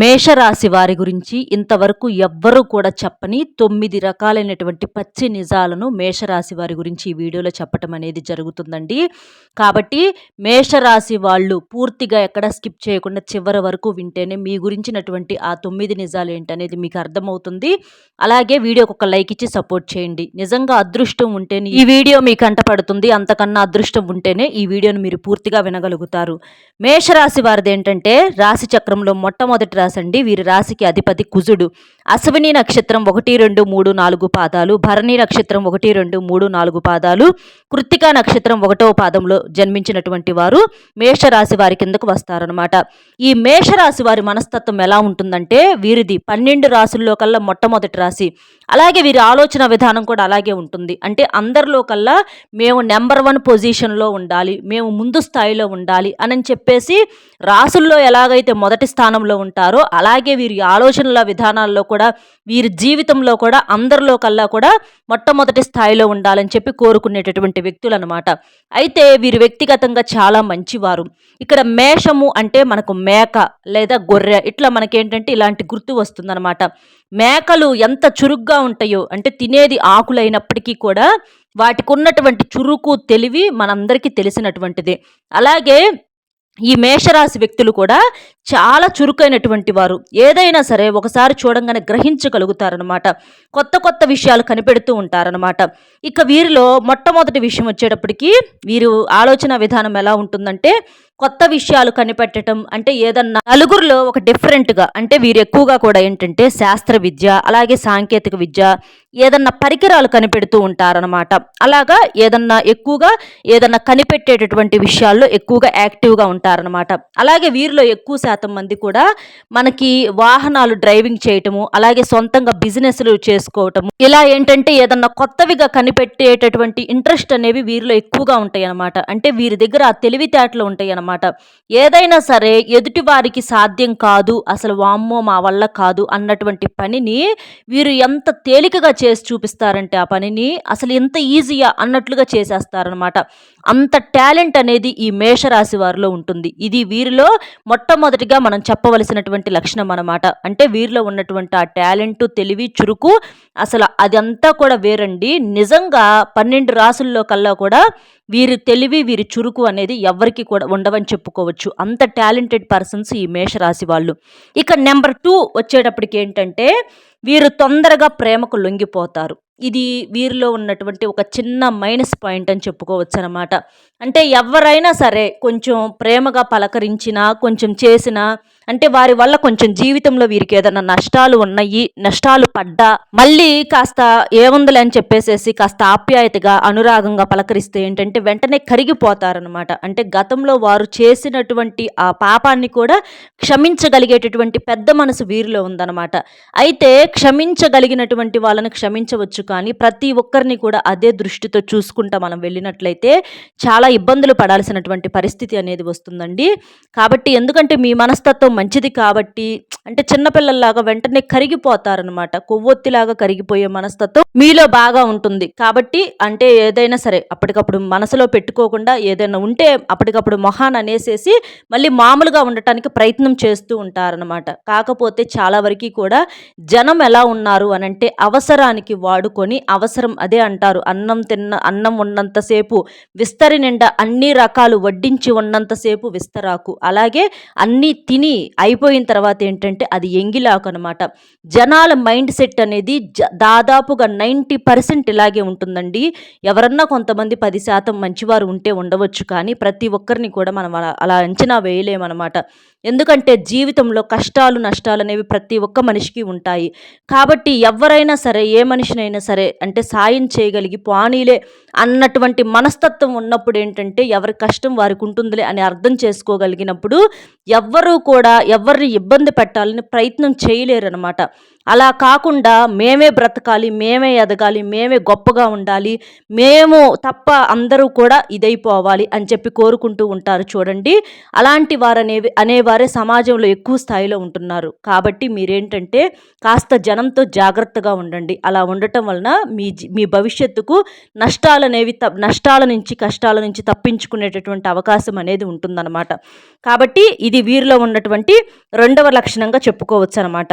మేషరాశి వారి గురించి ఇంతవరకు ఎవ్వరూ కూడా చెప్పని తొమ్మిది రకాలైనటువంటి పచ్చి నిజాలను మేషరాశి వారి గురించి ఈ వీడియోలో చెప్పటం అనేది జరుగుతుందండి. కాబట్టి మేషరాశి వాళ్ళు పూర్తిగా ఎక్కడ స్కిప్ చేయకుండా చివరి వరకు వింటేనే మీ గురించినటువంటి ఆ తొమ్మిది నిజాలు ఏంటనేది మీకు అర్థమవుతుంది. అలాగే వీడియోకి ఒక లైక్ ఇచ్చి సపోర్ట్ చేయండి. నిజంగా అదృష్టం ఉంటేనే ఈ వీడియో మీకు కంటపడుతుంది అంతకన్నా అదృష్టం ఉంటేనే ఈ వీడియోను మీరు పూర్తిగా వినగలుగుతారు. మేషరాశి వారిది ఏంటంటే రాశి చక్రంలో మొట్టమొదటి రాశి అండి వీరి రాశికి అధిపతి కుజుడు. అశ్విని నక్షత్రం ఒకటి రెండు మూడు నాలుగు పాదాలు. భరణి నక్షత్రం ఒకటి రెండు మూడు నాలుగు పాదాలు. కృత్తికా నక్షత్రం ఒకటవ పాదంలో జన్మించినటువంటి వారు మేషరాశి వారి కిందకు వస్తారనమాట ఈ మేషరాశి వారి మనస్తత్వం ఎలా ఉంటుందంటే వీరిది పన్నెండు రాశుల్లో కల్లా మొట్టమొదటి రాశి. అలాగే వీరి ఆలోచన విధానం కూడా అలాగే ఉంటుంది. అంటే అందరిలో కల్లా మేము నెంబర్ వన్ పొజిషన్లో ఉండాలి మేము ముందు స్థాయిలో ఉండాలి అని చెప్పేసి రాసుల్లో ఎలాగైతే మొదటి స్థానంలో ఉంటారో అలాగే వీరి ఆలోచనల విధానాల్లో కూడా వీరి జీవితంలో కూడా అందరిలో కల్లా కూడా మొట్టమొదటి స్థాయిలో ఉండాలని చెప్పి కోరుకునేటటువంటి వ్యక్తులు అనమాట అయితే వీరు వ్యక్తిగతంగా చాలా మంచివారు. ఇక్కడ మేషము అంటే మనకు మేక లేదా గొర్రె ఇట్లా మనకేంటంటే ఇలాంటి గుర్తు వస్తుందన్నమాట మేకలు ఎంత చురుగ్గా ఉంటాయో అంటే తినేది ఆకులైనప్పటికీ కూడా వాటికి ఉన్నటువంటి చురుకు తెలివి మనందరికీ తెలిసినటువంటిది. అలాగే ఈ మేషరాశి వ్యక్తులు కూడా చాలా చురుకైనటువంటి వారు. ఏదైనా సరే ఒకసారి చూడంగానే గ్రహించగలుగుతారనమాట కొత్త కొత్త విషయాలు కనిపెడుతూ ఉంటారనమాట ఇక వీరిలో మొట్టమొదటి విషయం వచ్చేటప్పటికి వీరు ఆలోచన విధానం ఎలా ఉంటుందంటే కొత్త విషయాలు కనిపెట్టడం అంటే ఏదన్నా నలుగురిలో ఒక డిఫరెంట్గా అంటే వీరు ఎక్కువగా కూడా ఏంటంటే శాస్త్ర విద్య అలాగే సాంకేతిక విద్య ఏదన్నా పరికరాలు కనిపెడుతూ ఉంటారనమాట అలాగా ఏదన్నా ఎక్కువగా ఏదన్నా కనిపెట్టేటటువంటి విషయాల్లో ఎక్కువగా యాక్టివ్గా ఉంటారనమాట అలాగే వీరిలో ఎక్కువ శాతం మంది కూడా మనకి వాహనాలు డ్రైవింగ్ చేయటము అలాగే సొంతంగా బిజినెస్లు చేసుకోవటము ఇలా ఏంటంటే ఏదన్నా కొత్తవిగా కనిపెట్టేటటువంటి ఇంట్రెస్ట్ అనేవి వీరిలో ఎక్కువగా ఉంటాయి అనమాట అంటే వీరి దగ్గర ఆ తెలివితేటలు ఉంటాయి అనమాట ఏదైనా సరే ఎదుటి వారికి సాధ్యం కాదు అసలు వామ్మో మా వల్ల కాదు అన్నటువంటి పనిని వీరు ఎంత తేలికగా చేసి చూపిస్తారంటే ఆ పనిని అసలు ఎంత ఈజీయా అన్నట్లుగా చేసేస్తారనమాట అంత టాలెంట్ అనేది ఈ మేషరాశి వారిలో ఉంటుంది. ఇది వీరిలో మొట్టమొదటిగా మనం చెప్పవలసినటువంటి లక్షణం అనమాట అంటే వీరిలో ఉన్నటువంటి ఆ టాలెంట్ తెలివి చురుకు అసలు అదంతా కూడా వేరండి. నిజంగా పన్నెండు రాసుల్లో కల్లా కూడా వీరి తెలివి వీరి చురుకు అనేది ఎవరికి కూడా ఉండవని చెప్పుకోవచ్చు. అంత టాలెంటెడ్ పర్సన్స్ ఈ మేషరాశి వాళ్ళు. ఇక నెంబర్ టూ వచ్చేటప్పటికి ఏంటంటే వీరు తొందరగా ప్రేమకు లొంగిపోతారు. ఇది వీరిలో ఉన్నటువంటి ఒక చిన్న మైనస్ పాయింట్ అని చెప్పుకోవచ్చు అనమాట అంటే ఎవరైనా సరే కొంచెం ప్రేమగా పలకరించినా కొంచెం చేసినా అంటే వారి వల్ల కొంచెం జీవితంలో వీరికి ఏదైనా నష్టాలు ఉన్నాయి నష్టాలు పడ్డా మళ్ళీ కాస్త ఏముందిలే అని చెప్పేసేసి కాస్త ఆప్యాయతగా అనురాగంగా పలకరిస్తే ఏంటంటే వెంటనే కరిగిపోతారనమాట అంటే గతంలో వారు చేసినటువంటి ఆ పాపాన్ని కూడా క్షమించగలిగేటటువంటి పెద్ద మనసు వీరిలో ఉందన్నమాట. అయితే క్షమించగలిగినటువంటి వాళ్ళని క్షమించవచ్చు కానీ ప్రతి ఒక్కరిని కూడా అదే దృష్టితో చూసుకుంటా మనం వెళ్ళినట్లయితే చాలా ఇబ్బందులు పడాల్సినటువంటి పరిస్థితి అనేది వస్తుందండి. కాబట్టి ఎందుకంటే మీ మనస్తత్వం మంచిది కాబట్టి అంటే చిన్నపిల్లల్లాగా వెంటనే కరిగిపోతారనమాట కొవ్వొత్తిలాగా కరిగిపోయే మనస్తత్వం మీలో బాగా ఉంటుంది. కాబట్టి అంటే ఏదైనా సరే అప్పటికప్పుడు మనసులో పెట్టుకోకుండా ఏదైనా ఉంటే అప్పటికప్పుడు మొహాన్ అనేసేసి మళ్ళీ మామూలుగా ఉండటానికి ప్రయత్నం చేస్తూ ఉంటారనమాట కాకపోతే చాలా వరకు కూడా జనం ఎలా ఉన్నారు అని అంటే అవసరానికి అనుకొని అవసరం అదే అంటారు. అన్నం తిన్న అన్నం ఉన్నంతసేపు విస్తరి నిండా అన్ని రకాలు వడ్డించి ఉన్నంతసేపు విస్తరాకు. అలాగే అన్నీ తిని అయిపోయిన తర్వాత ఏంటంటే అది ఎంగిలాకు అనమాట జనాల మైండ్ సెట్ అనేది జ దాదాపుగా నైంటీ పర్సెంట్ ఇలాగే ఉంటుందండి. ఎవరన్నా కొంతమంది పది శాతం మంచివారు ఉంటే ఉండవచ్చు కానీ ప్రతి ఒక్కరిని కూడా మనం అలా అలా అంచనా వేయలేమన్నమాట. ఎందుకంటే జీవితంలో కష్టాలు నష్టాలు అనేవి ప్రతి ఒక్క మనిషికి ఉంటాయి. కాబట్టి ఎవరైనా సరే ఏ మనిషినైనా సరే అంటే సాయం చేయగలిగి పానీలే అన్నటువంటి మనస్తత్వం ఉన్నప్పుడు ఏంటంటే ఎవరి కష్టం వారికి ఉంటుందిలే అని అర్థం చేసుకోగలిగినప్పుడు ఎవ్వరూ కూడా ఎవరిని ఇబ్బంది పెట్టాలని ప్రయత్నం చేయలేరు అనమాట అలా కాకుండా మేమే బ్రతకాలి మేమే ఎదగాలి మేమే గొప్పగా ఉండాలి మేము తప్ప అందరూ కూడా ఇదైపోవాలి అని చెప్పి కోరుకుంటూ ఉంటారు చూడండి. అలాంటి వారు అనే వారే సమాజంలో ఎక్కువ స్థాయిలో ఉంటున్నారు. కాబట్టి మీరేంటంటే కాస్త జనంతో జాగ్రత్తగా ఉండండి. అలా ఉండటం వలన మీ మీ భవిష్యత్తుకు నష్టాలనేవి త నష్టాల నుంచి కష్టాల నుంచి తప్పించుకునేటటువంటి అవకాశం అనేది ఉంటుందన్నమాట. కాబట్టి ఇది వీరిలో ఉన్నటువంటి రెండవ లక్షణంగా చెప్పుకోవచ్చు అనమాట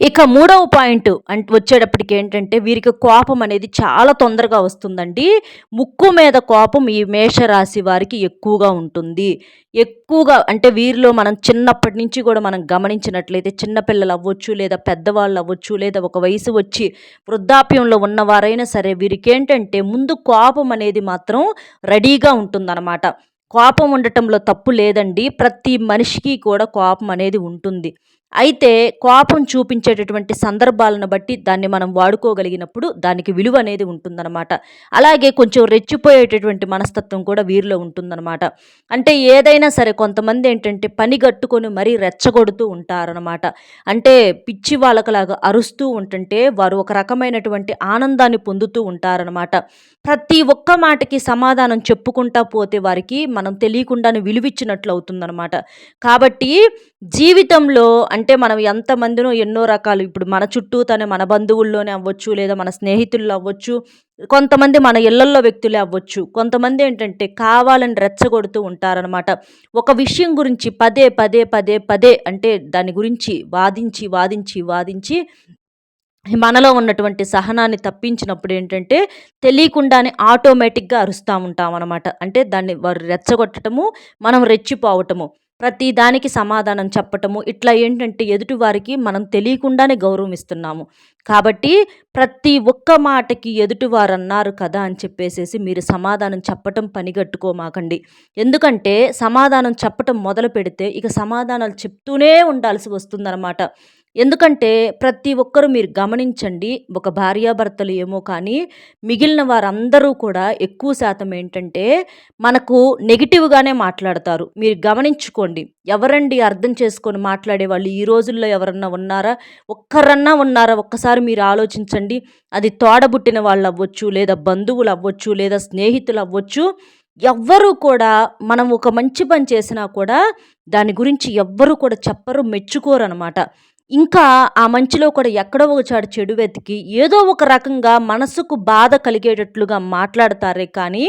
ఇక మూడవ పాయింట్ అంటే వచ్చేటప్పటికి ఏంటంటే వీరికి కోపం అనేది చాలా తొందరగా వస్తుందండి. ముక్కు మీద కోపం ఈ మేషరాశి వారికి ఎక్కువగా ఉంటుంది. ఎక్కువగా అంటే వీరిలో మనం చిన్నప్పటి నుంచి కూడా మనం గమనించినట్లయితే చిన్నపిల్లలు అవ్వచ్చు లేదా పెద్దవాళ్ళు అవ్వచ్చు లేదా ఒక వయసు వచ్చి వృద్ధాప్యంలో ఉన్నవారైనా సరే వీరికి ఏంటంటే ముందు కోపం అనేది మాత్రం రెడీగా ఉంటుందన్నమాట. కోపం ఉండటంలో తప్పు లేదండి. ప్రతి మనిషికి కూడా కోపం అనేది ఉంటుంది. అయితే కోపం చూపించేటటువంటి సందర్భాలను బట్టి దాన్ని మనం వాడుకోగలిగినప్పుడు దానికి విలువ అనేది ఉంటుందన్నమాట. అలాగే కొంచెం రెచ్చిపోయేటటువంటి మనస్తత్వం కూడా వీరిలో ఉంటుందన్నమాట. అంటే ఏదైనా సరే కొంతమంది ఏంటంటే పని గట్టుకొని మరీ రెచ్చగొడుతూ ఉంటారనమాట అంటే పిచ్చి వాళ్ళకలాగా అరుస్తూ ఉంటుంటే వారు ఒక రకమైనటువంటి ఆనందాన్ని పొందుతూ ఉంటారనమాట ప్రతి ఒక్క మాటకి సమాధానం చెప్పుకుంటా పోతే వారికి మనం తెలియకుండానే విలువిచ్చినట్లు అవుతుందన్నమాట. కాబట్టి జీవితంలో అంటే మనం ఎంతమందినో ఎన్నో రకాలు ఇప్పుడు మన చుట్టూ మన బంధువుల్లోనే అవ్వచ్చు లేదా మన స్నేహితుల్లో అవ్వచ్చు కొంతమంది మన ఇళ్ళల్లో వ్యక్తులే అవ్వచ్చు. కొంతమంది ఏంటంటే కావాలని రెచ్చగొడుతూ ఉంటారనమాట ఒక విషయం గురించి పదే పదే పదే పదే అంటే దాని గురించి వాదించి వాదించి వాదించి మనలో ఉన్నటువంటి సహనాన్ని తప్పించినప్పుడు ఏంటంటే తెలియకుండానే ఆటోమేటిక్గా అరుస్తూ ఉంటాం అనమాట అంటే దాన్ని వారు రెచ్చగొట్టడము మనం రెచ్చిపోవటము. ప్రతి దానికి సమాధానం చెప్పటము. ఇట్లా ఏంటంటే ఎదుటివారికి మనం తెలియకుండానే గౌరవం ఇస్తున్నాము. కాబట్టి ప్రతి ఒక్క మాటకి ఎదుటివారు అన్నారు కదా అని చెప్పేసేసి మీరు సమాధానం చెప్పటం పనిగట్టుకోమాకండి ఎందుకంటే సమాధానం చెప్పటం మొదలు పెడితే ఇక సమాధానాలు చెప్తూనే ఉండాల్సి వస్తుందన్నమాట. ఎందుకంటే ప్రతి ఒక్కరూ మీరు గమనించండి ఒక భార్యాభర్తలు ఏమో కానీ మిగిలిన వారందరూ కూడా ఎక్కువ శాతం ఏంటంటే మనకు నెగిటివ్గానే మాట్లాడతారు. మీరు గమనించుకోండి. ఎవరండి అర్థం చేసుకొని మాట్లాడే వాళ్ళు? ఈ రోజుల్లో ఎవరన్నా ఉన్నారా? ఒక్కరన్నా ఉన్నారా? ఒక్కసారి మీరు ఆలోచించండి. అది తోడబుట్టిన వాళ్ళు అవ్వచ్చు లేదా బంధువులు అవ్వచ్చు లేదా స్నేహితులు అవ్వచ్చు. ఎవ్వరూ కూడా మనం ఒక మంచి పని చేసినా కూడా దాని గురించి ఎవ్వరూ కూడా చెప్పరు మెచ్చుకోరు అనమాట ఇంకా ఆ మంచిలో కూడా ఎక్కడో ఒక చాడు చెడు వెతికి ఏదో ఒక రకంగా మనసుకు బాధ కలిగేటట్లుగా మాట్లాడతారే కానీ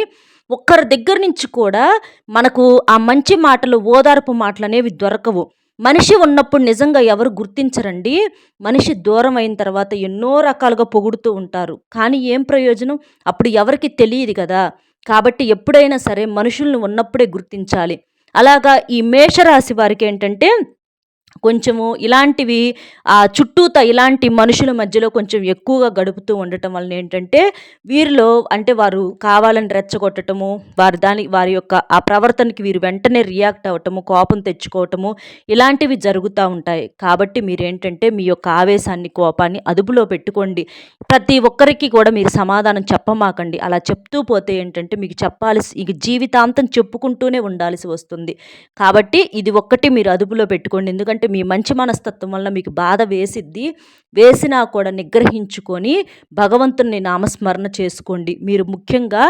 ఒక్కరి దగ్గర నుంచి కూడా మనకు ఆ మంచి మాటలు ఓదార్పు మాటలు అనేవి దొరకవు. మనిషి ఉన్నప్పుడు నిజంగా ఎవరు గుర్తించరండి? మనిషి దూరం అయిన తర్వాత ఎన్నో రకాలుగా పొగుడుతూ ఉంటారు. కానీ ఏం ప్రయోజనం? అప్పుడు ఎవరికి తెలియదు కదా. కాబట్టి ఎప్పుడైనా సరే మనుషుల్ని ఉన్నప్పుడే గుర్తించాలి. అలాగా ఈ మేషరాశి వారికి ఏంటంటే కొంచెము ఇలాంటివి ఆ చుట్టూత ఇలాంటి మనుషుల మధ్యలో కొంచెం ఎక్కువగా గడుపుతూ ఉండటం వలన ఏంటంటే వీరిలో అంటే వారు కావాలని రెచ్చగొట్టటము వారి దాని వారి యొక్క ఆ ప్రవర్తనకి వీరు వెంటనే రియాక్ట్ అవ్వటము కోపం తెచ్చుకోవటము ఇలాంటివి జరుగుతూ ఉంటాయి. కాబట్టి మీరు ఏంటంటే మీ యొక్క ఆవేశాన్ని కోపాన్ని అదుపులో పెట్టుకోండి. ప్రతి ఒక్కరికి కూడా మీరు సమాధానం చెప్పమాకండి. అలా చెప్తూ పోతే ఏంటంటే మీకు చెప్పాల్సి ఇక జీవితాంతం చెప్పుకుంటూనే ఉండాల్సి వస్తుంది. కాబట్టి ఇది ఒక్కటి మీరు అదుపులో పెట్టుకోండి. ఎందుకంటే మీ మంచి మనస్తత్వం వల్ల మీకు బాధ వేసిద్ది. వేసినా కూడా నిగ్రహించుకొని భగవంతుని నామస్మరణ చేసుకోండి. మీరు ముఖ్యంగా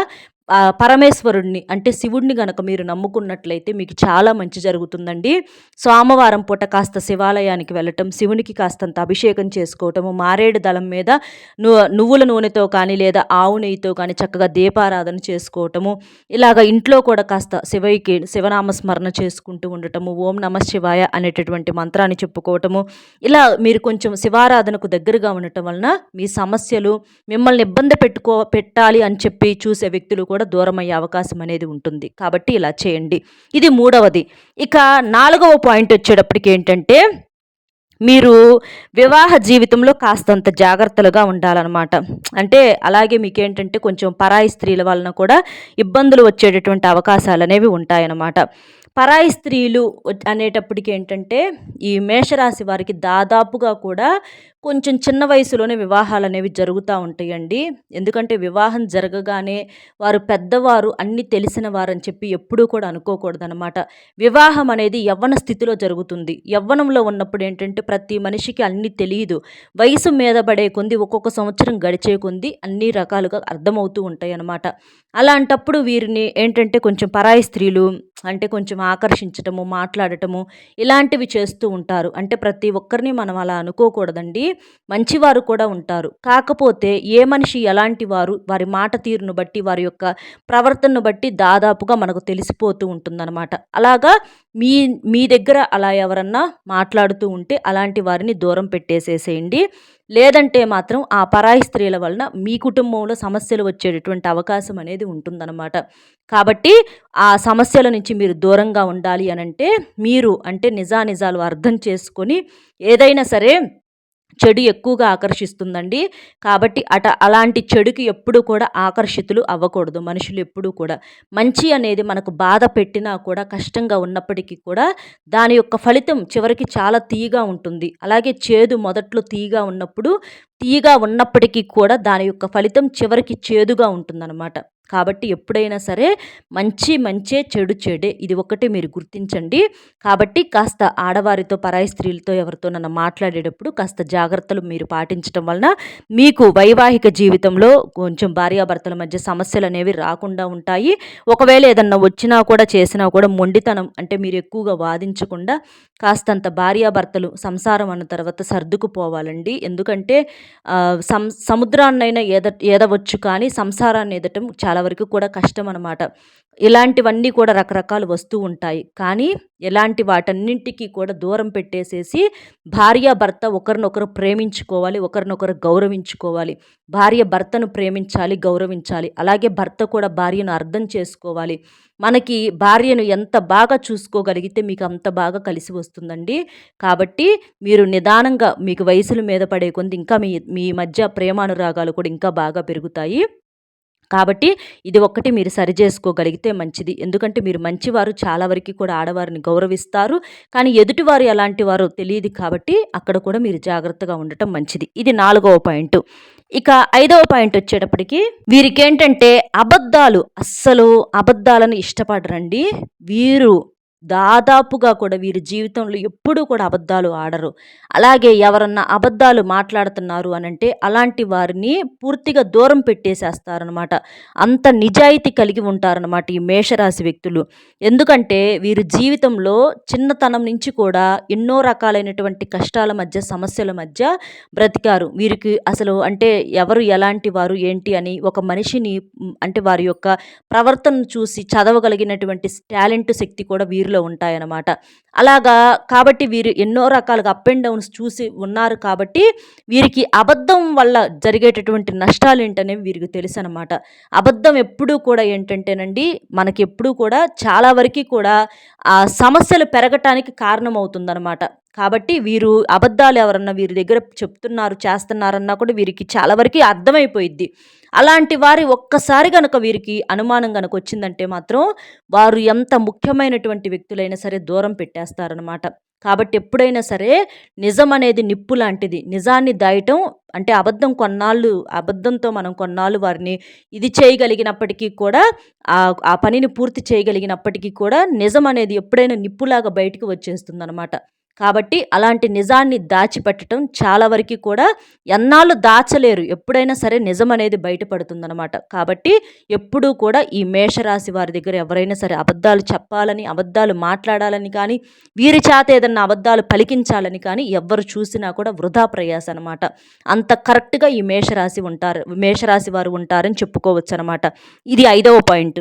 పరమేశ్వరుడిని అంటే శివుణ్ణి గనక మీరు నమ్ముకున్నట్లయితే మీకు చాలా మంచి జరుగుతుందండి. సోమవారం పూట కాస్త శివాలయానికి వెళ్ళటం శివునికి కాస్తంత అభిషేకం చేసుకోవటము మారేడు దళం మీద నువ్వుల నూనెతో కానీ లేదా ఆవు నెయ్యితో కానీ చక్కగా దీపారాధన చేసుకోవటము ఇలాగ ఇంట్లో కూడా కాస్త శివయ్యకి శివనామస్మరణ చేసుకుంటూ ఉండటము ఓం నమ శివాయ అనేటటువంటి మంత్రాన్ని చెప్పుకోవటము ఇలా మీరు కొంచెం శివారాధనకు దగ్గరగా ఉండటం వలన మీ సమస్యలు మిమ్మల్ని ఇబ్బంది పెట్టుకో పెట్టాలి అని చెప్పి చూసే వ్యక్తులు కూడా కూడా దూరం అయ్యే అవకాశం అనేది ఉంటుంది. కాబట్టి ఇలా చేయండి. ఇది మూడవది. ఇక నాలుగవ పాయింట్ వచ్చేటప్పటికి ఏంటంటే మీరు వివాహ జీవితంలో కాస్తంత జాగ్రత్తలుగా ఉండాలన్నమాట. అంటే అలాగే మీకేంటంటే కొంచెం పరాయి స్త్రీల వలన కూడా ఇబ్బందులు వచ్చేటటువంటి అవకాశాలు అనేవి ఉంటాయన్నమాట. పరాయి స్త్రీలు అనేటప్పటికి ఏంటంటే ఈ మేషరాశి వారికి దాదాపుగా కూడా కొంచెం చిన్న వయసులోనే వివాహాలు అనేవి జరుగుతూ ఉంటాయండి. ఎందుకంటే వివాహం జరగగానే వారు పెద్దవారు అన్ని తెలిసిన వారని చెప్పి ఎప్పుడూ కూడా అనుకోకూడదనమాట వివాహం అనేది యవ్వన స్థితిలో జరుగుతుంది. యవ్వనంలో ఉన్నప్పుడు ఏంటంటే ప్రతి మనిషికి అన్నీ తెలియదు వయసు మీద పడే కొంది ఒక్కొక్క సంవత్సరం గడిచే కొంది అన్ని రకాలుగా అర్థమవుతూ ఉంటాయి అన్నమాట అలాంటప్పుడు వీరిని ఏంటంటే కొంచెం పరాయి స్త్రీలు అంటే కొంచెం ఆకర్షించటము మాట్లాడటము ఇలాంటివి చేస్తూ ఉంటారు. అంటే ప్రతి ఒక్కరిని మనం అలా అనుకోకూడదండి. మంచివారు కూడా ఉంటారు. కాకపోతే ఏ మనిషి ఎలాంటి వారు వారి మాట తీరును బట్టి వారి యొక్క ప్రవర్తనను బట్టి దాదాపుగా మనకు తెలిసిపోతూ ఉంటుందన్నమాట. అలాగా మీ మీ దగ్గర అలా ఎవరన్నా మాట్లాడుతూ ఉంటే అలాంటి వారిని దూరం పెట్టేసేసేయండి. లేదంటే మాత్రం ఆ పరాయి స్త్రీల వలన మీ కుటుంబంలో సమస్యలు వచ్చేటటువంటి అవకాశం అనేది ఉంటుందన్నమాట. కాబట్టి ఆ సమస్యల నుంచి మీరు దూరంగా ఉండాలి అనంటే మీరు అంటే నిజానిజాలు అర్థం చేసుకొని ఏదైనా సరే చెడు ఎక్కువగా ఆకర్షిస్తుందండి. కాబట్టి అట అలాంటి చెడుకి ఎప్పుడు కూడా ఆకర్షితులు అవ్వకూడదు మనుషులు ఎప్పుడూ కూడా. మంచి అనేది మనకు బాధ పెట్టినా కూడా కష్టంగా ఉన్నప్పటికీ కూడా దాని యొక్క ఫలితం చివరికి చాలా తీయగా ఉంటుంది. అలాగే చేదు మొదట్లో తీయగా ఉన్నప్పుడు తీయగా ఉన్నప్పటికీ కూడా దాని యొక్క ఫలితం చివరికి చేదుగా ఉంటుందన్నమాట. కాబట్టి ఎప్పుడైనా సరే మంచి మంచే చెడు చెడే. ఇది ఒకటి మీరు గుర్తించండి. కాబట్టి కాస్త ఆడవారితో పరాయి స్త్రీలతో ఎవరితో నన్ను మాట్లాడేటప్పుడు కాస్త జాగ్రత్తలు మీరు పాటించడం వలన మీకు వైవాహిక జీవితంలో కొంచెం భార్యాభర్తల మధ్య సమస్యలు అనేవి రాకుండా ఉంటాయి. ఒకవేళ ఏదన్నా వచ్చినా కూడా చేసినా కూడా మొండితనం అంటే మీరు ఎక్కువగా వాదించకుండా కాస్తంత భార్యాభర్తలు సంసారం అన్న తర్వాత సర్దుకుపోవాలండి. ఎందుకంటే సం సముద్రాన్నైనా ఏద ఎదవచ్చు కానీ సంసారాన్ని ఎదటం చాలా వరకు కూడా కష్టం అనమాట ఇలాంటివన్నీ కూడా రకరకాలు వస్తూ ఉంటాయి. కానీ ఎలాంటి వాటన్నింటికి కూడా దూరం పెట్టేసేసి భార్య భర్త ఒకరినొకరు ప్రేమించుకోవాలి ఒకరినొకరు గౌరవించుకోవాలి. భార్య భర్తను ప్రేమించాలి గౌరవించాలి. అలాగే భర్త కూడా భార్యను అర్థం చేసుకోవాలి. మనకి భార్యను ఎంత బాగా చూసుకోగలిగితే మీకు అంత బాగా కలిసి వస్తుందండి. కాబట్టి మీరు నిదానంగా మీకు వయసుల మీద పడే కొంది ఇంకా మీ మీ మధ్య ప్రేమానురాగాలు కూడా ఇంకా బాగా పెరుగుతాయి. కాబట్టి ఇది ఒక్కటి మీరు సరి చేసుకోగలిగితే మంచిది. ఎందుకంటే మీరు మంచివారు చాలా వరకు కూడా ఆడవారిని గౌరవిస్తారు. కానీ ఎదుటివారు ఎలాంటి వారో తెలియదు కాబట్టి అక్కడ కూడా మీరు జాగ్రత్తగా ఉండటం మంచిది. ఇది నాలుగవ పాయింట్. ఇక ఐదవ పాయింట్ వచ్చేటప్పటికి వీరికి ఏంటంటే అబద్ధాలు అస్సలు అబద్ధాలను ఇష్టపడరండి. వీరు దాదాపుగా కూడా వీరి జీవితంలో ఎప్పుడూ కూడా అబద్ధాలు ఆడరు. అలాగే ఎవరన్నా అబద్ధాలు మాట్లాడుతున్నారు అనంటే అలాంటి వారిని పూర్తిగా దూరం పెట్టేసేస్తారనమాట అంత నిజాయితీ కలిగి ఉంటారనమాట ఈ మేషరాశి వ్యక్తులు. ఎందుకంటే వీరి జీవితంలో చిన్నతనం నుంచి కూడా ఎన్నో రకాలైనటువంటి కష్టాల మధ్య సమస్యల మధ్య బ్రతికారు. వీరికి అసలు అంటే ఎవరు ఎలాంటి వారు ఏంటి అని ఒక మనిషిని అంటే వారి యొక్క ప్రవర్తనను చూసి చదవగలిగినటువంటి టాలెంట్ శక్తి కూడా వీరు వీరిలో ఉంటాయన్నమాట. అలాగా కాబట్టి వీరు ఎన్నో రకాలుగా అప్ అండ్ డౌన్స్ చూసి ఉన్నారు కాబట్టి వీరికి అబద్ధం వల్ల జరిగేటటువంటి నష్టాలు ఏంటనేవి వీరికి తెలుసు అనమాట అబద్ధం ఎప్పుడూ కూడా ఏంటంటేనండి మనకి ఎప్పుడూ కూడా చాలా వరకు కూడా ఆ సమస్యలు పెరగటానికి కారణమవుతుందన్నమాట. కాబట్టి వీరు అబద్ధాలు ఎవరన్నా వీరి దగ్గర చెప్తున్నారు చేస్తున్నారన్నా కూడా వీరికి చాలా వరకు అర్థమైపోయిద్ది. అలాంటి వారి ఒక్కసారి కనుక వీరికి అనుమానం కనుక వచ్చిందంటే మాత్రం వారు ఎంత ముఖ్యమైనటువంటి వ్యక్తులైనా సరే దూరం పెట్టేస్తారనమాట కాబట్టి ఎప్పుడైనా సరే నిజం అనేది నిప్పు లాంటిది. నిజాన్ని దాయటం అంటే అబద్ధం కొన్నాళ్ళు అబద్ధంతో మనం కొన్నాళ్ళు వారిని ఇది చేయగలిగినప్పటికీ కూడా ఆ పనిని పూర్తి చేయగలిగినప్పటికీ కూడా నిజం అనేది ఎప్పుడైనా నిప్పులాగా బయటకు వచ్చేస్తుంది అనమాట కాబట్టి అలాంటి నిజాన్ని దాచిపెట్టడం చాలా వరకు కూడా ఎన్నాళ్ళు దాచలేరు. ఎప్పుడైనా సరే నిజం అనేది బయటపడుతుందనమాట కాబట్టి ఎప్పుడూ కూడా ఈ మేషరాశి వారి దగ్గర ఎవరైనా సరే అబద్ధాలు చెప్పాలని అబద్ధాలు మాట్లాడాలని కానీ వీరి చేత ఏదన్నా అబద్ధాలు పలికించాలని కానీ ఎవరు చూసినా కూడా వృధా ప్రయాస అనమాట అంత కరెక్ట్గా ఈ మేషరాశి ఉంటారు మేషరాశి వారు ఉంటారని చెప్పుకోవచ్చు అనమాట ఇది ఐదవ పాయింట్.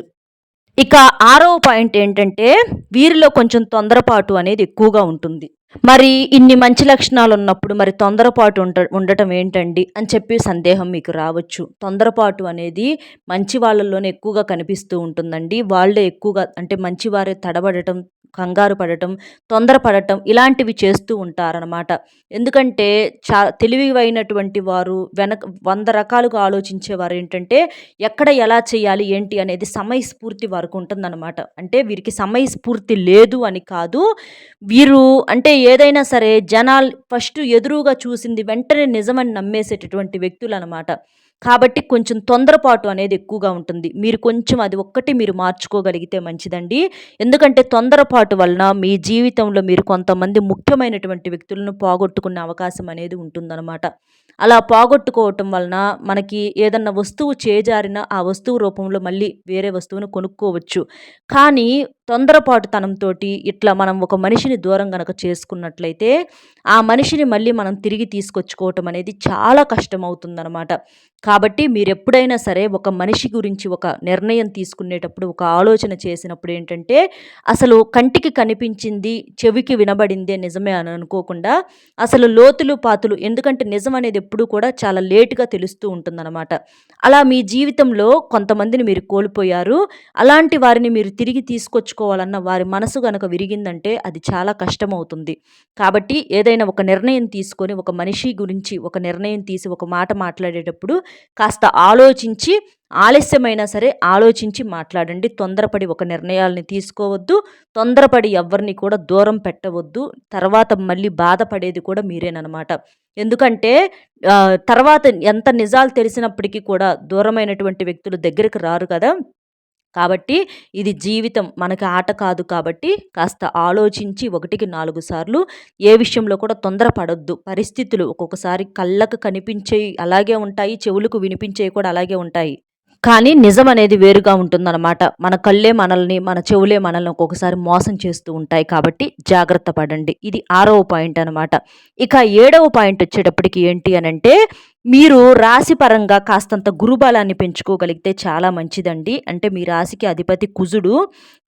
ఇక ఆరవ పాయింట్ ఏంటంటే వీరిలో కొంచెం తొందరపాటు అనేది ఎక్కువగా ఉంటుంది. మరి ఇన్ని మంచి లక్షణాలు ఉన్నప్పుడు మరి తొందరపాటు ఉంట ఉండటం ఏంటండి? అని చెప్పి సందేహం మీకు రావచ్చు. తొందరపాటు అనేది మంచి వాళ్ళల్లోనే ఎక్కువగా కనిపిస్తూ ఉంటుందండి. వాళ్ళే ఎక్కువగా అంటే మంచివారే తడబడటం కంగారు పడటం తొందరపడటం ఇలాంటివి చేస్తూ ఉంటారనమాట ఎందుకంటే చా తెలివైనటువంటి వారు వెనక వంద రకాలుగా ఆలోచించేవారు ఏంటంటే ఎక్కడ ఎలా చేయాలి ఏంటి అనేది సమయస్ఫూర్తి వారికి ఉంటుందన్నమాట. అంటే వీరికి సమయస్ఫూర్తి లేదు అని కాదు. వీరు అంటే ఏదైనా సరే జనాలు ఫస్ట్ ఎదురుగా చూసింది వెంటనే నిజమని నమ్మేసేటటువంటి వ్యక్తులు అనమాట కాబట్టి కొంచెం తొందరపాటు అనేది ఎక్కువగా ఉంటుంది. మీరు కొంచెం అది ఒక్కటి మీరు మార్చుకోగలిగితే మంచిదండి. ఎందుకంటే తొందరపాటు వలన మీ జీవితంలో మీరు కొంతమంది ముఖ్యమైనటువంటి వ్యక్తులను పోగొట్టుకునే అవకాశం అనేది ఉంటుందన్నమాట. అలా పోగొట్టుకోవటం వలన మనకి ఏదన్నా వస్తువు చేజారిన ఆ వస్తువు రూపంలో మళ్ళీ వేరే వస్తువును కొనుక్కోవచ్చు. కానీ తొందరపాటుతనంతో ఇట్లా మనం ఒక మనిషిని దూరం గనక చేసుకున్నట్లయితే ఆ మనిషిని మళ్ళీ మనం తిరిగి తీసుకొచ్చుకోవటం అనేది చాలా కష్టం అవుతుందన్నమాట కాబట్టి మీరు ఎప్పుడైనా సరే ఒక మనిషి గురించి ఒక నిర్ణయం తీసుకునేటప్పుడు ఒక ఆలోచన చేసినప్పుడు ఏంటంటే అసలు కంటికి కనిపించింది చెవికి వినబడిందే నిజమే అని అనుకోకుండా అసలు లోతులు పాతులు ఎందుకంటే నిజం అనేది ఎప్పుడూ కూడా చాలా లేటుగా తెలుస్తూ ఉంటుందన్నమాట. అలా మీ జీవితంలో కొంతమందిని మీరు కోల్పోయారు. అలాంటి వారిని మీరు తిరిగి తీసుకొచ్చు తీసుకొచ్చుకోవాలన్న వారి మనసు కనుక విరిగిందంటే అది చాలా కష్టమవుతుంది. కాబట్టి ఏదైనా ఒక నిర్ణయం తీసుకొని ఒక మనిషి గురించి ఒక నిర్ణయం తీసి ఒక మాట మాట్లాడేటప్పుడు కాస్త ఆలోచించి ఆలస్యమైనా సరే ఆలోచించి మాట్లాడండి. తొందరపడి ఒక నిర్ణయాల్ని తీసుకోవద్దు. తొందరపడి ఎవరిని కూడా దూరం పెట్టవద్దు. తర్వాత మళ్ళీ బాధపడేది కూడా మీరేనమాట ఎందుకంటే తర్వాత ఎంత నిజాలు తెలిసినప్పటికీ కూడా దూరమైనటువంటి వ్యక్తులు దగ్గరికి రారు కదా. కాబట్టి ఇది జీవితం మనకి ఆట కాదు కాబట్టి కాస్త ఆలోచించి ఒకటికి నాలుగు సార్లు ఏ విషయంలో కూడా తొందరపడొద్దు. పరిస్థితులు ఒక్కొక్కసారి కళ్ళకు కనిపించేవి అలాగే ఉంటాయి చెవులకు వినిపించేవి కూడా అలాగే ఉంటాయి. కానీ నిజం అనేది వేరుగా ఉంటుందన్నమాట. మన కళ్ళే మనల్ని మన చెవులే మనల్ని ఒక్కొక్కసారి మోసం చేస్తూ ఉంటాయి కాబట్టి జాగ్రత్త పడండి. ఇది ఆరవ పాయింట్ అనమాట ఇక ఏడవ పాయింట్ వచ్చేటప్పటికి ఏంటి అని అంటే మీరు రాశి పరంగా కాస్తంత గురుబలాన్ని పెంచుకోగలిగితే చాలా మంచిదండి. అంటే మీ రాశికి అధిపతి కుజుడు.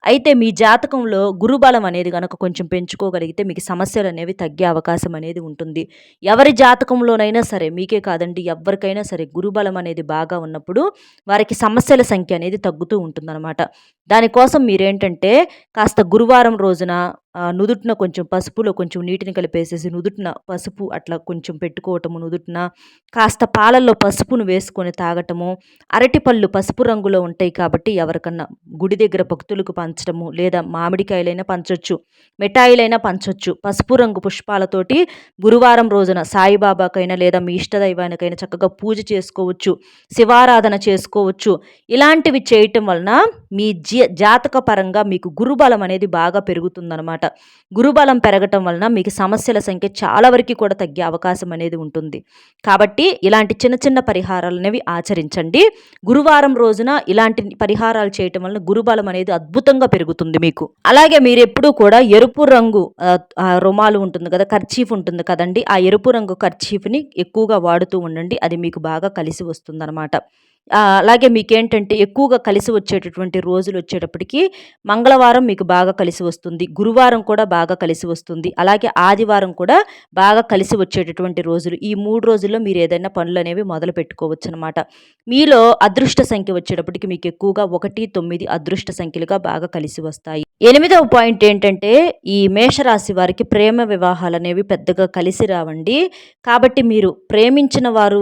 అయితే మీ జాతకంలో గురుబలం అనేది కనుక కొంచెం పెంచుకోగలిగితే మీకు సమస్యలు అనేవి తగ్గే అవకాశం అనేది ఉంటుంది. ఎవరి జాతకంలోనైనా సరే మీకే కాదండి ఎవరికైనా సరే గురుబలం అనేది బాగా ఉన్నప్పుడు వారికి సమస్యల సంఖ్య అనేది తగ్గుతూ ఉంటుందన్నమాట. దానికోసం మీరేంటంటే కాస్త గురువారం రోజున నుదుటిన కొంచెం పసుపులో కొంచెం నీటిని కలిపేసేసి నుదుటిన పసుపు అట్లా కొంచెం పెట్టుకోవటము నుదుటిన కాస్త పాలల్లో పసుపును వేసుకొని తాగటము అరటిపళ్ళు పసుపు రంగులో ఉంటాయి కాబట్టి ఎవరికన్నా గుడి దగ్గర భక్తులకు పంచడము లేదా మామిడికాయలైనా పంచొచ్చు మిఠాయిలైనా పంచొచ్చు. పసుపు రంగు పుష్పాలతోటి గురువారం రోజున సాయిబాబాకైనా లేదా మీ ఇష్టదైవానికైనా చక్కగా పూజ చేసుకోవచ్చు శివారాధన చేసుకోవచ్చు. ఇలాంటివి చేయటం వలన మీ జాతక పరంగా మీకు గురుబలం అనేది బాగా పెరుగుతుందన్నమాట. అనమాట. గురుబలం పెరగటం వలన మీకు సమస్యల సంఖ్య చాలా వరకు కూడా తగ్గే అవకాశం అనేది ఉంటుంది. కాబట్టి ఇలాంటి చిన్న చిన్న పరిహారాలు అనేవి ఆచరించండి. గురువారం రోజున ఇలాంటి పరిహారాలు చేయటం వలన గురుబలం అనేది అద్భుతంగా పెరుగుతుంది మీకు. అలాగే మీరు ఎప్పుడూ కూడా ఎరుపు రంగు రుమాలు ఉంటుంది కదా ఖర్చీఫ్ ఉంటుంది కదండి. ఆ ఎరుపు రంగు ఖర్చీఫ్ని ఎక్కువగా వాడుతూ ఉండండి. అది మీకు బాగా కలిసి వస్తుందన్నమాట. అలాగే మీకేంటంటే ఎక్కువగా కలిసి వచ్చేటటువంటి రోజులు వచ్చేటప్పటికి మంగళవారం మీకు బాగా కలిసి వస్తుంది గురువారం కూడా బాగా కలిసి వస్తుంది అలాగే ఆదివారం కూడా బాగా కలిసి వచ్చేటటువంటి రోజులు. ఈ మూడు రోజుల్లో మీరు ఏదైనా పనులు అనేవి మొదలు పెట్టుకోవచ్చు అనమాట మీలో అదృష్ట సంఖ్య వచ్చేటప్పటికి మీకు ఎక్కువగా ఒకటి తొమ్మిది అదృష్ట సంఖ్యలుగా బాగా కలిసి వస్తాయి. ఎనిమిదవ పాయింట్ ఏంటంటే ఈ మేషరాశి వారికి ప్రేమ వివాహాలు అనేవి పెద్దగా కలిసి రావండి. కాబట్టి మీరు ప్రేమించిన వారు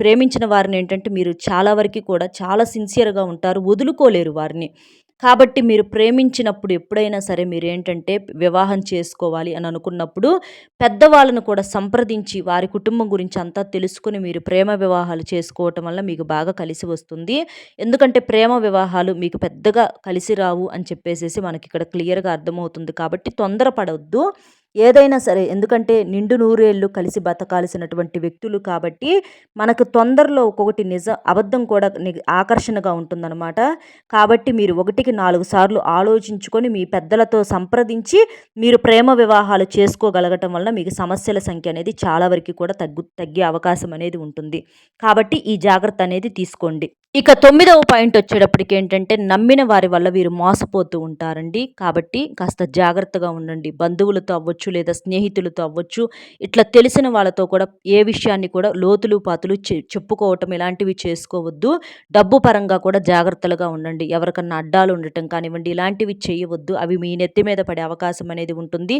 ప్రేమించిన వారిని ఏంటంటే మీరు చాలా వరకు కూడా చాలా సిన్సియర్గా ఉంటారు వదులుకోలేరు వారిని. కాబట్టి మీరు ప్రేమించినప్పుడు ఎప్పుడైనా సరే మీరు ఏంటంటే వివాహం చేసుకోవాలి అని అనుకున్నప్పుడు పెద్దవాళ్ళను కూడా సంప్రదించి వారి కుటుంబం గురించి అంతా తెలుసుకుని మీరు ప్రేమ వివాహాలు చేసుకోవటం వల్ల మీకు బాగా కలిసి వస్తుంది. ఎందుకంటే ప్రేమ వివాహాలు మీకు పెద్దగా కలిసి రావు అని చెప్పేసేసి మనకి ఇక్కడ క్లియర్గా అర్థమవుతుంది కాబట్టి తొందరపడవద్దు ఏదైనా సరే ఎందుకంటే నిండు నూరేళ్ళు కలిసి బతకాల్సినటువంటి వ్యక్తులు కాబట్టి మనకు తొందరలో ఒక్కొక్కటి నిజ అబద్ధం కూడా ఆకర్షణగా ఉంటుందన్నమాట. కాబట్టి మీరు ఒకటికి నాలుగు సార్లు ఆలోచించుకొని మీ పెద్దలతో సంప్రదించి మీరు ప్రేమ వివాహాలు చేసుకోగలగటం వల్ల మీకు సమస్యల సంఖ్య అనేది చాలా వరకు కూడా తగ్గు తగ్గే అవకాశం అనేది ఉంటుంది. కాబట్టి ఈ జాగ్రత్త అనేది తీసుకోండి. ఇక తొమ్మిదవ పాయింట్ వచ్చేటప్పటికి ఏంటంటే నమ్మిన వారి వల్ల వీరు మోసపోతూ ఉంటారండి. కాబట్టి కాస్త జాగ్రత్తగా ఉండండి. బంధువులతో అవ్వచ్చు లేదా స్నేహితులతో అవ్వచ్చు ఇట్లా తెలిసిన వాళ్ళతో కూడా ఏ విషయాన్ని కూడా లోతులు పాతులు చెప్పుకోవటం ఇలాంటివి చేసుకోవద్దు. డబ్బు పరంగా కూడా జాగ్రత్తలుగా ఉండండి. ఎవరికన్నా అడ్డాలు ఉండటం కానివ్వండి ఇలాంటివి చేయవద్దు. అవి మీ నెత్తి మీద పడే అవకాశం అనేది ఉంటుంది.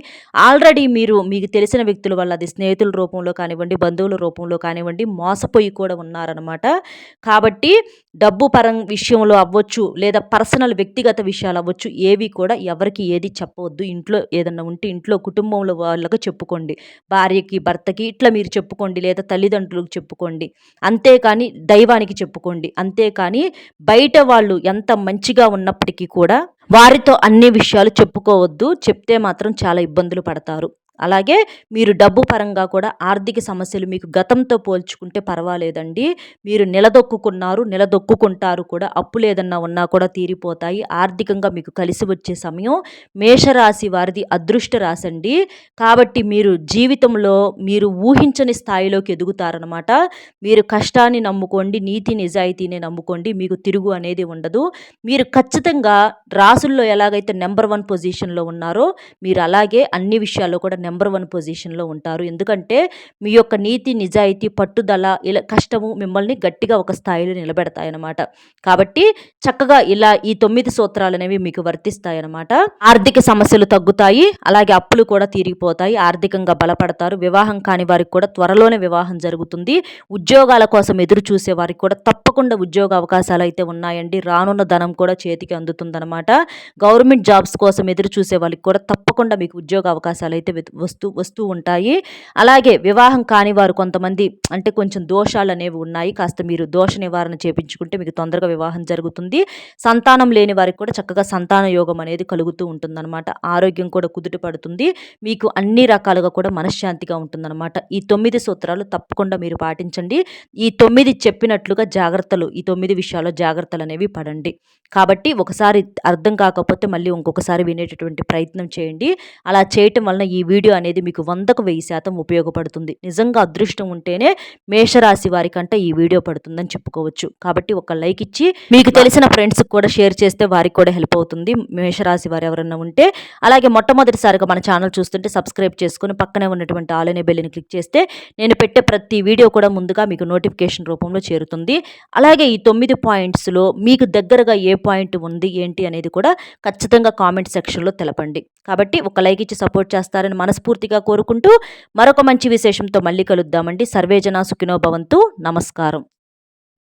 ఆల్రెడీ మీరు మీకు తెలిసిన వ్యక్తుల వల్ల అది స్నేహితుల రూపంలో కానివ్వండి బంధువుల రూపంలో కానివ్వండి మోసపోయి కూడా ఉన్నారనమాట కాబట్టి డబ్బు పరం విషయంలో అవ్వచ్చు లేదా పర్సనల్ వ్యక్తిగత విషయాలు అవ్వచ్చు ఏవి కూడా ఎవరికి ఏది చెప్పవద్దు. ఇంట్లో ఏదన్నా ఉంటే ఇంట్లో కుటుంబంలో వాళ్ళకు చెప్పుకోండి. భార్యకి భర్తకి ఇట్లా మీరు చెప్పుకోండి లేదా తల్లిదండ్రులకు చెప్పుకోండి. అంతేకాని దైవానికి చెప్పుకోండి. అంతేకాని బయట వాళ్ళు ఎంత మంచిగా ఉన్నప్పటికీ కూడా వారితో అన్ని విషయాలు చెప్పుకోవద్దు. చెప్తే మాత్రం చాలా ఇబ్బందులు పడతారు. అలాగే మీరు డబ్బు పరంగా కూడా ఆర్థిక సమస్యలు మీకు గతంతో పోల్చుకుంటే పర్వాలేదండి. మీరు నిలదొక్కుకున్నారు నిలదొక్కుంటారు కూడా. అప్పు లేదన్నా ఉన్నా కూడా తీరిపోతాయి. ఆర్థికంగా మీకు కలిసి వచ్చే సమయం మేషరాశి వారిది అదృష్ట రాశి అండి కాబట్టి మీరు జీవితంలో మీరు ఊహించని స్థాయిలోకి ఎదుగుతారనమాట మీరు కష్టాన్ని నమ్ముకోండి నీతి నిజాయితీని నమ్ముకోండి. మీకు తిరుగు అనేది ఉండదు. మీరు ఖచ్చితంగా రాసుల్లో ఎలాగైతే నెంబర్ వన్ పొజిషన్లో ఉన్నారో మీరు అలాగే అన్ని విషయాల్లో కూడా నెంబర్ వన్ పొజిషన్లో ఉంటారు. ఎందుకంటే మీ యొక్క నీతి నిజాయితీ పట్టుదల ఇలా కష్టము మిమ్మల్ని గట్టిగా ఒక స్థాయిలో నిలబెడతాయన్నమాట. కాబట్టి చక్కగా ఇలా ఈ తొమ్మిది సూత్రాలు అనేవి మీకు వర్తిస్తాయన్నమాట. ఆర్థిక సమస్యలు తగ్గుతాయి అలాగే అప్పులు కూడా తీరిగిపోతాయి ఆర్థికంగా బలపడతారు వివాహం కాని వారికి కూడా త్వరలోనే వివాహం జరుగుతుంది. ఉద్యోగాల కోసం ఎదురు చూసే వారికి కూడా తప్పకుండా ఉద్యోగ అవకాశాలు అయితే ఉన్నాయండి. రానున్న ధనం కూడా చేతికి అందుతుందన్నమాట. గవర్నమెంట్ జాబ్స్ కోసం ఎదురు చూసే వాళ్ళకి కూడా తప్పకుండా మీకు ఉద్యోగ అవకాశాలు అయితే వస్తూ వస్తూ ఉంటాయి. అలాగే వివాహం కాని వారు కొంతమంది అంటే కొంచెం దోషాలు అనేవి ఉన్నాయి. కాస్త మీరు దోష నివారణ చేపించుకుంటే మీకు తొందరగా వివాహం జరుగుతుంది. సంతానం లేని వారికి కూడా చక్కగా సంతాన యోగం అనేది కలుగుతూ ఉంటుందన్నమాట. ఆరోగ్యం కూడా కుదుట పడుతుంది. మీకు అన్ని రకాలుగా కూడా మనశ్శాంతిగా ఉంటుందన్నమాట. ఈ తొమ్మిది సూత్రాలు తప్పకుండా మీరు పాటించండి. ఈ తొమ్మిది చెప్పినట్లుగా జాగ్రత్తలు ఈ తొమ్మిది విషయాల్లో జాగ్రత్తలు అనేవి పడండి. కాబట్టి ఒకసారి అర్థం కాకపోతే మళ్ళీ ఇంకొకసారి వినేటటువంటి ప్రయత్నం చేయండి. అలా చేయటం వలన ఈ వీడియో అనేది మీకు వందకు వెయ్యి శాతం ఉపయోగపడుతుంది. నిజంగా అదృష్టం ఉంటేనే మేషరాశి వారికంటే ఈ వీడియో పడుతుందని చెప్పుకోవచ్చు. కాబట్టి ఒక లైక్ ఇచ్చి మీకు తెలిసిన ఫ్రెండ్స్కి కూడా షేర్ చేస్తే వారికి కూడా హెల్ప్ అవుతుంది. మేషరాశి వారు ఎవరన్నా ఉంటే అలాగే మొట్టమొదటిసారిగా మన ఛానల్ చూస్తుంటే సబ్స్క్రైబ్ చేసుకుని పక్కనే ఉన్నటువంటి ఆల్ అనే బెల్లిని క్లిక్ చేస్తే నేను పెట్టే ప్రతి వీడియో కూడా ముందుగా మీకు నోటిఫికేషన్ రూపంలో చేరుతుంది. అలాగే ఈ తొమ్మిది పాయింట్స్లో మీకు దగ్గరగా ఏ పాయింట్ ఉంది ఏంటి అనేది కూడా ఖచ్చితంగా కామెంట్ సెక్షన్లో తెలపండి. కాబట్టి ఒక లైక్ ఇచ్చి సపోర్ట్ చేస్తారని మనస్ఫూర్తిగా కోరుకుంటూ మరొక మంచి విశేషంతో మళ్ళీ కలుద్దామండి. సర్వేజన సుఖినో భవంతు. నమస్కారం.